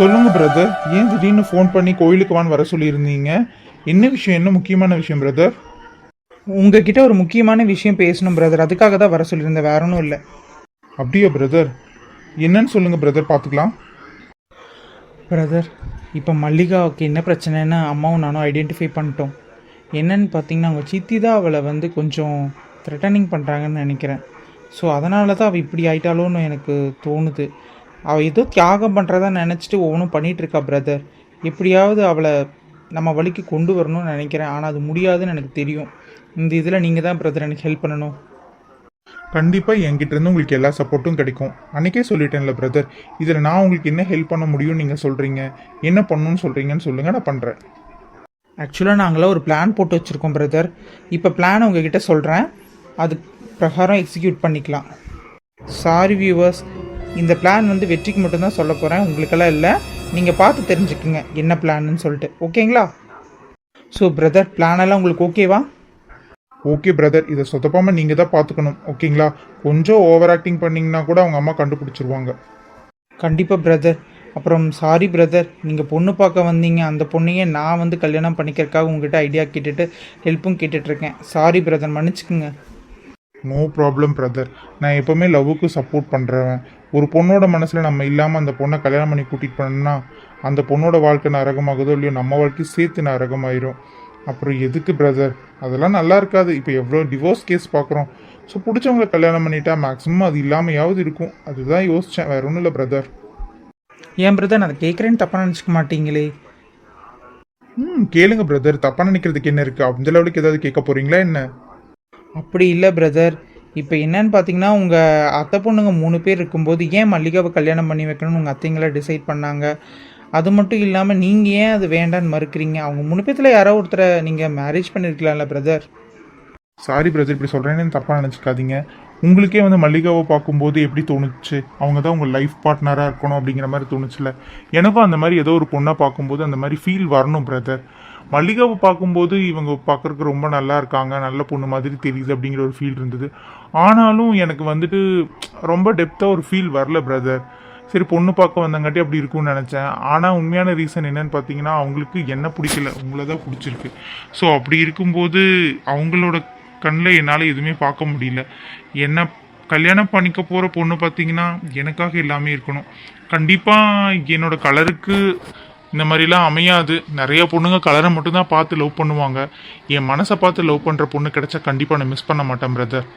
சொல்லுங்க பிரதர் ஏன் திடீர்னு ஃபோன் பண்ணி கோயிலுக்கு வான்னு வர சொல்லியிருந்தீங்க? என்ன விஷயம்? என்ன முக்கியமான விஷயம் பிரதர் உங்ககிட்ட ஒரு முக்கியமான விஷயம் பேசணும் பிரதர் அதுக்காக தான் வர சொல்லியிருந்தேன். வேற ஒன்றும் இல்லை. அப்படியா பிரதர் என்னன்னு சொல்லுங்க பிரதர் பார்த்துக்கலாம். பிரதர் இப்போ மல்லிகாவுக்கு என்ன பிரச்சனைன்னு அம்மாவும் நானும் ஐடென்டிஃபை பண்ணிட்டோம். என்னன்னு பார்த்தீங்கன்னா அவங்க சித்தி தான் அவளை வந்து கொஞ்சம் த்ரெட்டனிங் பண்ணுறாங்கன்னு நினைக்கிறேன். ஸோ அதனால தான் அவள் இப்படி ஆயிட்டாலோன்னு எனக்கு தோணுது. அவள் ஏதோ தியாகம் பண்ணுறதா நினச்சிட்டு ஒவ்வொன்றும் பண்ணிட்டு இருக்கா பிரதர் எப்படியாவது அவளை நம்ம வழிக்கு கொண்டு வரணும்னு நினைக்கிறேன். ஆனால் அது முடியாதுன்னு எனக்கு தெரியும். இந்த இதில் நீங்கள் தான் பிரதர் எனக்கு ஹெல்ப் பண்ணணும். கண்டிப்பா என்கிட்ட இருந்து உங்களுக்கு எல்லா சப்போர்ட்டும் கிடைக்கும். அன்னைக்கே சொல்லிட்டேன்ல பிரதர் இதுல நான் உங்களுக்கு என்ன ஹெல்ப் பண்ண முடியும்னு நீங்க சொல்றீங்க? என்ன பண்ணணும்னு சொல்றீங்கன்னு சொல்லுங்க நான் பண்றேன். ஆக்சுவலாக நாங்களாம் ஒரு பிளான் போட்டு வச்சுருக்கோம் பிரதர் இப்போ பிளான் உங்ககிட்ட சொல்கிறேன் அது பிரகாரம் எக்ஸிக்யூட் பண்ணிக்கலாம். சாரி வியூவர்ஸ் இந்த பிளான் வந்து வெற்றிக்கு மட்டும்தான் சொல்ல போகிறேன் உங்களுக்கெல்லாம் இல்லை. நீங்கள் பார்த்து தெரிஞ்சுக்குங்க என்ன பிளான்னு சொல்லிட்டு. ஓகேங்களா? ஸோ பிரதர் பிளானெல்லாம் உங்களுக்கு ஓகேவா ஓகே பிரதர் இதை சொதப்பாம நீங்க தான் பாத்துக்கணும் ஓகேங்களா? கொஞ்சம் ஓவர் ஆக்டிங் பண்ணீங்கன்னா கூட அவங்க அம்மா கண்டுபிடிச்சிருவாங்க. கண்டிப்பாக பிரதர் அப்புறம் சாரி பிரதர் நீங்கள் பொண்ணு பார்க்க வந்தீங்க. அந்த பொண்ணையே நான் வந்து கல்யாணம் பண்ணிக்கிறதுக்காக உங்ககிட்ட ஐடியா கேட்டுட்டு ஹெல்ப்பும் கேட்டுட்ருக்கேன். சாரி பிரதர் மன்னிச்சுக்குங்க. நோ ப்ராப்ளம் பிரதர் நான் எப்பவுமே லவ்வுக்கு சப்போர்ட் பண்ணுறவன் ஒரு பொண்ணோட மனசில் நம்ம இல்லாமல் அந்த பொண்ணை கல்யாணம் பண்ணி கூட்டிகிட்டு போனோம்னா அந்த பொண்ணோட வாழ்க்கை நரகமாகுதோ இல்லையோ நம்ம வாழ்க்கையும் சேர்த்து நரகமாயிரும். அப்புறம் எதுக்கு பிரதர் அதெல்லாம் நல்லா இருக்காது. இப்போ எவ்வளோ டிவோர்ஸ் கேஸ் பார்க்குறோம் ஸோ பிடிச்சவங்கள கல்யாணம் பண்ணிட்டா மேக்ஸிமம் அது இல்லாமையாவது இருக்கும். அதுதான் யோசித்தேன் வேற ஒன்றும் இல்லை பிரதர் ஏன் பிரதர் நான் கேட்குறேன்னு தப்பாக நினச்சிக்க மாட்டீங்களே. ம் கேளுங்க பிரதர் தப்பாக நினைக்கிறதுக்கு என்ன இருக்குது அந்த லெவலுக்கு ஏதாவது கேட்க போகிறீங்களா என்ன? அப்படி இல்லை பிரதர் இப்போ என்னன்னு பார்த்தீங்கன்னா உங்கள் அத்தை பொண்ணுங்க மூணு பேர் இருக்கும்போது ஏன் மல்லிகாவை கல்யாணம் பண்ணி வைக்கணும்னு உங்கள் அத்தைங்கள டிசைட் பண்ணாங்க? அது மட்டும் இல்லாமல் நீங்கள் ஏன் அது வேண்டான்னு மறுக்கிறீங்க? அவங்க மூணு பேர்த்தில் யாரோ ஒருத்தரை நீங்கள் மேரேஜ் பண்ணியிருக்கலாம்ல பிரதர் சாரி பிரதர் இப்படி சொல்கிறேன்னு தப்பாக நினச்சிக்காதீங்க. உங்களுக்கே வந்து மல்லிகாவை பார்க்கும்போது எப்படி தோணுச்சு? அவங்க தான் உங்கள் லைஃப் பார்ட்னராக இருக்கணும் அப்படிங்கிற மாதிரி தோணுச்சுல. எனக்கும் அந்த மாதிரி ஏதோ ஒரு பொண்ணை பார்க்கும்போது அந்த மாதிரி ஃபீல் வரணும் பிரதர் மல்லிகாவை பார்க்கும்போது இவங்க பார்க்குறக்கு ரொம்ப நல்லா இருக்காங்க நல்ல பொண்ணு மாதிரி தெரியுது அப்படிங்கிற ஒரு ஃபீல் இருந்தது. ஆனாலும் எனக்கு வந்துட்டு ரொம்ப டெப்த்தாக ஒரு ஃபீல் வரல பிரதர் சரி பொண்ணு பார்க்க வந்தங்காட்டி அப்படி இருக்கும்னு நினச்சேன். ஆனால் உண்மையான ரீசன் என்னன்னு பார்த்தீங்கன்னா அவங்களுக்கு என்ன பிடிக்கல உங்களை தான் பிடிச்சிருக்கு. ஸோ அப்படி இருக்கும்போது அவங்களோட கண்ணில் என்னால் எதுவுமே பார்க்க முடியல. என்ன கல்யாணம் பண்ணிக்க போகிற பொண்ணு பார்த்தீங்கன்னா எனக்காக எல்லாமே இருக்கணும். கண்டிப்பாக என்னோடய கலருக்கு இந்த மாதிரிலாம் அமையாது. நிறைய பொண்ணுங்க கலரை மட்டும்தான் பார்த்து லவ் பண்ணுவாங்க. என் மனசை பார்த்து லவ் பண்ணுற பொண்ணு கிடைச்சா கண்டிப்பாக நான் மிஸ் பண்ண மாட்டேன் பிரதர்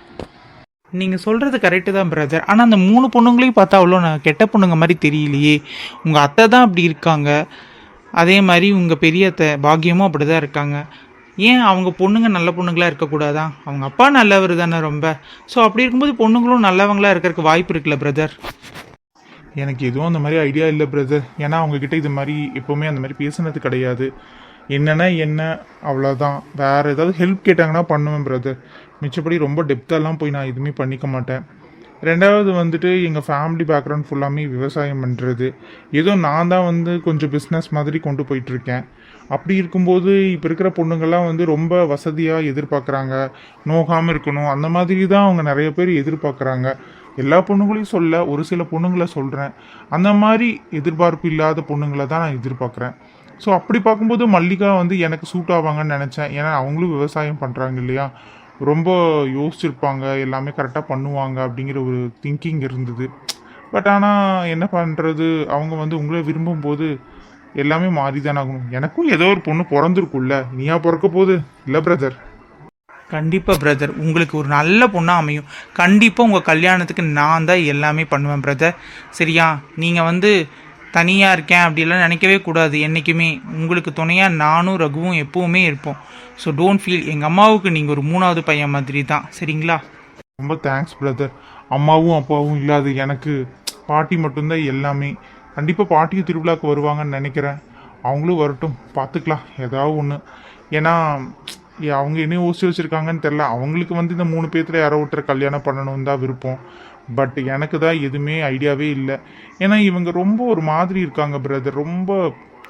நீங்கள் சொல்கிறது கரெக்டு தான் பிரதர் ஆனால் அந்த மூணு பொண்ணுங்களையும் பார்த்தா அவ்வளோ நான் கெட்ட பொண்ணுங்க மாதிரி தெரியலையே. உங்கள் அத்தை தான் அப்படி இருக்காங்க. அதே மாதிரி உங்கள் பெரிய அத்தை பாக்கியமும் அப்படி தான் இருக்காங்க. ஏன் அவங்க பொண்ணுங்க நல்ல பொண்ணுங்களாக இருக்கக்கூடாதா? அவங்க அப்பா நல்லவர் தானே ரொம்ப. ஸோ அப்படி இருக்கும்போது பொண்ணுங்களும் நல்லவங்களா இருக்கிறதுக்கு வாய்ப்பு இருக்குல்ல பிரதர் எனக்கு எதுவும் அந்த மாதிரி ஐடியா இல்லை பிரதர் ஏன்னா அவங்கக்கிட்ட இது மாதிரி எப்போவுமே அந்த மாதிரி பேசுனது கிடையாது. என்னன்னா என்ன? அவ்வளோதான் வேறு ஏதாவது ஹெல்ப் கேட்டாங்கன்னா பண்ணுவேன் பிரதர் மிச்சப்படி ரொம்ப டெப்த்தெல்லாம் போய் நான் எதுவுமே பண்ணிக்க மாட்டேன். ரெண்டாவது வந்துட்டு எங்கள் ஃபேமிலி பேக்ரவுண்ட் ஃபுல்லாமே விவசாயம் பண்ணுறது ஏதோ நான் தான் வந்து கொஞ்சம் பிஸ்னஸ் மாதிரி கொண்டு போயிட்டுருக்கேன். அப்படி இருக்கும்போது இப்போ இருக்கிற பொண்ணுங்கள்லாம் வந்து ரொம்ப வசதியாக எதிர்பார்க்குறாங்க. நோகாமல் இருக்கணும். அந்த மாதிரி தான் அவங்க நிறைய பேர் எதிர்பார்க்குறாங்க. எல்லா பொண்ணுங்களையும் சொல்ல ஒரு சில பொண்ணுங்களை சொல்கிறேன் அந்த மாதிரி எதிர்பார்ப்பு இல்லாத பொண்ணுங்களை தான் நான் எதிர்பார்க்குறேன். ஸோ அப்படி பார்க்கும்போது மல்லிகா வந்து எனக்கு சூட் ஆவாங்கன்னு நினச்சேன். ஏன்னா அவங்களும் விவசாயம் பண்ணுறாங்க இல்லையா? ரொம்ப யோசிச்சிருப்பாங்க. எல்லாமே கரெக்டாக பண்ணுவாங்க அப்படிங்கிற ஒரு திங்கிங் இருந்தது. பட் ஆனால் என்ன பண்ணுறது அவங்க வந்து உங்களை விரும்பும்போது எல்லாமே மாறி ஆகணும் எனக்கும் ஏதோ ஒரு பொண்ணு பிறந்திருக்குல்ல நீயா பிறக்க போகுது? இல்லை பிரதர் கண்டிப்பாக பிரதர் உங்களுக்கு ஒரு நல்ல பொண்ணாக அமையும். கண்டிப்பாக உங்கள் கல்யாணத்துக்கு நான் தான் எல்லாமே பண்ணுவேன் பிரதர் சரியா? நீங்கள் வந்து தனியாக இருக்கேன் அப்படிலாம் நினைக்கவே கூடாது என்றைக்குமே உங்களுக்கு துணையாக நானும் ரகுவும் எப்போவுமே இருப்போம். ஸோ டோன்ட் ஃபீல் எங்கள் அம்மாவுக்கு நீங்கள் ஒரு மூணாவது பையன் மாதிரி தான். சரிங்களா? ரொம்ப தேங்க்ஸ் பிரதர் அம்மாவும் அப்பாவும் இல்லாது எனக்கு பாட்டி மட்டும்தான் எல்லாமே. கண்டிப்பாக பாட்டியும் திருவிழாவுக்கு வருவாங்கன்னு நினைக்கிறேன். அவங்களும் வரட்டும். பார்த்துக்கலாம். ஏதாவது ஒன்று ஏன்னா அவங்க என்ன யோசிச்சு வச்சுருக்காங்கன்னு தெரில அவங்களுக்கு வந்து இந்த மூணு பேர்த்துல யாரோ ஒருத்தர் கல்யாணம் பண்ணணும்னு தான் விருப்பம். பட் எனக்கு தான் எதுவுமே ஐடியாவே இல்லை. ஏன்னா இவங்க ரொம்ப ஒரு மாதிரி இருக்காங்க பிரதர் ரொம்ப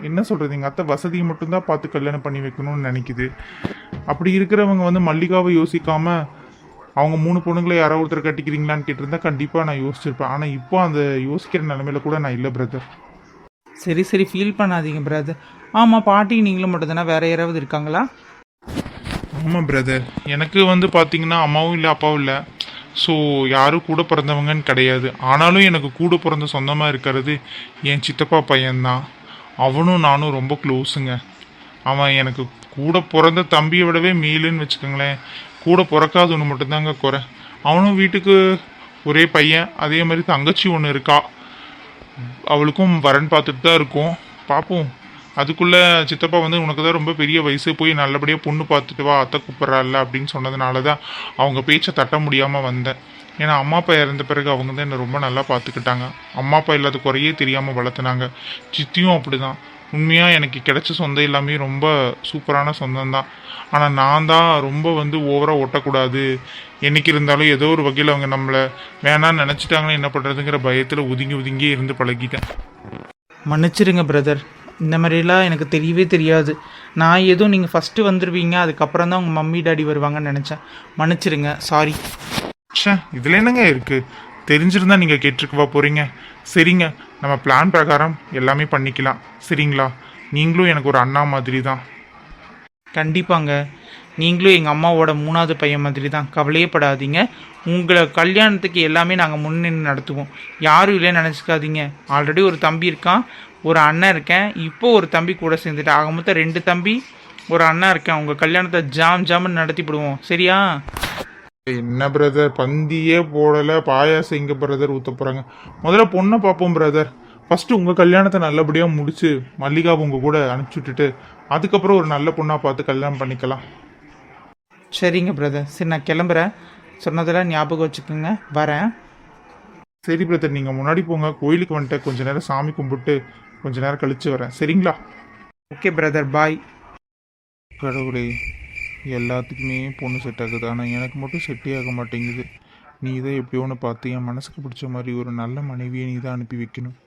என்ன சொல்கிறது எங்கள் அத்தை வசதியை மட்டும்தான் பார்த்து கல்யாணம் பண்ணி வைக்கணும்னு நினைக்குது. அப்படி இருக்கிறவங்க வந்து மல்லிகாவை யோசிக்காமல் அவங்க மூணு பொண்ணுங்களை யாரோ ஒருத்தர் கட்டிக்கிறீங்களான்னு கேட்டிருந்தா கண்டிப்பாக நான் யோசிச்சிருப்பேன். ஆனால் இப்போ அந்த யோசிக்கிற நிலமையில கூட நான் இல்லை பிரதர் சரி சரி. ஃபீல் பண்ணாதீங்க பிரதர் ஆமாம் பாட்டி நீங்களும் மட்டும் தானே வேறு யாராவது இருக்காங்களா? ஆமாம் பிரதர் எனக்கு வந்து பார்த்தீங்கன்னா அம்மாவும் இல்லை அப்பாவும் இல்லை. ஸோ யாரும் கூட பிறந்தவங்கன்னு கிடையாது. ஆனாலும் எனக்கு கூட பிறந்த சொந்தமாக இருக்கிறது என் சித்தப்பா பையன்தான். அவனும் நானும் ரொம்ப க்ளோஸுங்க அவன் எனக்கு கூட பிறந்த தம்பியை விடவே மேலுன்னு வச்சுக்கோங்களேன். கூட பிறக்காத ஒன்று மட்டும்தாங்க குறை. அவனும் வீட்டுக்கு ஒரே பையன் அதே மாதிரி தங்கச்சி ஒன்று இருக்கா. அவளுக்கும் வரன் பார்த்துட்டு தான் இருக்கோம். பார்ப்போம் அதுக்குள்ளே சித்தப்பா வந்து உனக்கு தான் ரொம்ப பெரிய வயசு போய் நல்லபடியாக பொண்ணு பார்த்துட்டு வா அத்தை கூப்பிட்றாள் அப்படின்னு சொன்னதுனால தான் அவங்க பேச்சை தட்ட முடியாமல் வந்தேன். ஏன்னா அம்மா அப்பா இறந்த பிறகு அவங்க தான் என்னை ரொம்ப நல்லா பார்த்துக்கிட்டாங்க. அம்மா அப்பா இல்லாத குறையே தெரியாமல் வளர்த்துனாங்க. சித்தியும் அப்படி தான் உண்மையாக எனக்கு கிடைச்ச சொந்தம் எல்லாமே ரொம்ப சூப்பரான சொந்தம் தான் ஆனால் நான் தான் ரொம்ப வந்து ஓவராக ஒட்டக்கூடாது என்னைக்கு இருந்தாலும் ஏதோ ஒரு வகையில் அவங்க நம்மளை வேணான்னு நினச்சிட்டாங்கன்னா என்ன பண்ணுறதுங்கிற பயத்தில் ஒதுங்கி ஒதுங்கி இருந்து பழகிட்டேன். மன்னிச்சிருங்க பிரதர் இந்த மாதிரிலாம் எனக்கு தெரியவே தெரியாது. நான் ஏதோ நீங்கள் ஃபஸ்ட்டு வந்துடுவீங்க அதுக்கப்புறம் தான் உங்கள் மம்மி டாடி வருவாங்கன்னு நினச்சேன். மன்னிச்சிருங்க. சாரி ச்சே இதில் என்னங்க இருக்குது தெரிஞ்சிருந்தா நீங்கள் கேட்டிருக்கவா போகிறீங்க சரிங்க நம்ம பிளான் பிரகாரம் எல்லாமே பண்ணிக்கலாம். சரிங்களா? நீங்களும் எனக்கு ஒரு அண்ணா மாதிரி தான் கண்டிப்பாங்க. நீங்களும் எங்கள் அம்மாவோட மூணாவது பையன் மாதிரி தான் கவலையே படாதீங்க. உங்களை கல்யாணத்துக்கு எல்லாமே நாங்கள் முன்னின்று நடத்துவோம். யாரும் இல்லைன்னு நினச்சிக்காதீங்க. ஆல்ரெடி ஒரு தம்பி இருக்கான். ஒரு அண்ணன் இருக்கேன். இப்போ ஒரு தம்பி கூட சேர்ந்துட்டு ஆக மொத்தம் ரெண்டு தம்பி ஒரு அண்ணன் இருக்கேன். உங்கள் கல்யாணத்தை ஜாம் ஜாம்னு நடத்திவிடுவோம். சரியா? என்ன பிரதர் பந்தியே போடலை. பாயாசம் இங்கே பிரதர் ஊற்ற போகிறாங்க முதல்ல பொண்ணை பார்ப்போம் பிரதர் ஃபஸ்ட்டு உங்கள் கல்யாணத்தை நல்லபடியாக முடித்து மல்லிகா உங்கள் கூட அனுப்பிச்சி விட்டுட்டு அதுக்கப்புறம் ஒரு நல்ல பொண்ணாக பார்த்து கல்யாணம் பண்ணிக்கலாம். சரிங்க பிரதர் சரி நான் கிளம்புறேன். சொன்னதெல்லாம் ஞாபகம் வச்சுக்கோங்க. வரேன். சரி பிரதர் நீங்கள் முன்னாடி போங்க. கோயிலுக்கு வந்துட்டு கொஞ்ச நேரம் சாமி கும்பிட்டு கொஞ்ச நேரம் கழிச்சு வரேன். சரிங்களா? Okay brother bye. கடவுளே எல்லாத்துக்குமே பொண்ணு செட் ஆகுது. ஆனால் எனக்கு மட்டும் செட்டே ஆக மாட்டேங்குது. நீ இதை எப்படியோ ஒன்று பார்த்து என் மனசுக்கு பிடிச்ச மாதிரி ஒரு நல்ல மனைவியை நீ தான் அனுப்பி வைக்கணும்.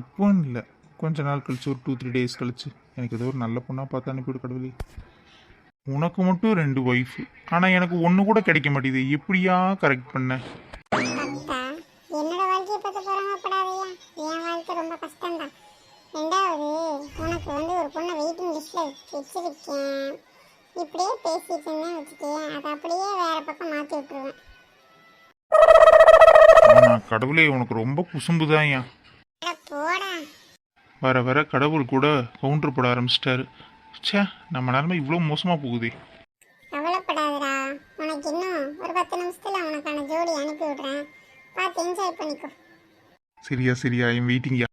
இப்போன்னு இல்லை. கொஞ்ச நாள் கழிச்சு ஒரு டூ த்ரீ டேஸ் கழிச்சு எனக்கு ஏதோ ஒரு நல்ல பொண்ணாக பார்த்து அனுப்பிவிடு கடவுளே. உனக்கு மட்டும் ரெண்டு ஒய்ஃபு ஆனால் எனக்கு ஒன்று கூட கிடைக்க மாட்டேங்குது. எப்படியா கரெக்ட் பண்ண? என்னோட வாழ்க்கையை பார்த்து பொறாமப்படாதயா என் வாழ்க்கை ரொம்ப கஷ்டம்தான். ரெண்டாவது உனக்கு வந்து ஒரு பொண்ணை வெயிட்டிங் லிஸ்ட்டில் வச்சிருக்கேன். இப்படியே பேசிட்டு இருந்தேன் வச்சுக்கேன் அதை அப்படியே வேற பக்கம் மாற்றி விட்டுருவேன். கடவுளே உனக்கு ரொம்ப குசும்பு தான் போடா. வர வர கடவுள் கூட கவுண்டர் போட ஆரம்பிச்சிட்டாரு. ச்சே நம்ம நிலைமை இவ்வளோ மோசமாக போகுதே. கவலைப்படாதடா. உனக்கு இன்னும் ஒரு பத்து நிமிஷத்தில் உனக்கான ஜோடி அனுப்பி விடுறேன். பார்த்து என்ஜாய் பண்ணிக்கோ. சரியா சரியா என் வெயிட்டிங்யா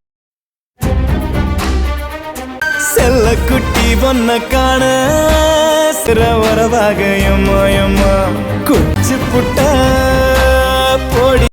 செல்ல குட்டி பொண்ண காண சிற வரவாக எம்மா எம்மா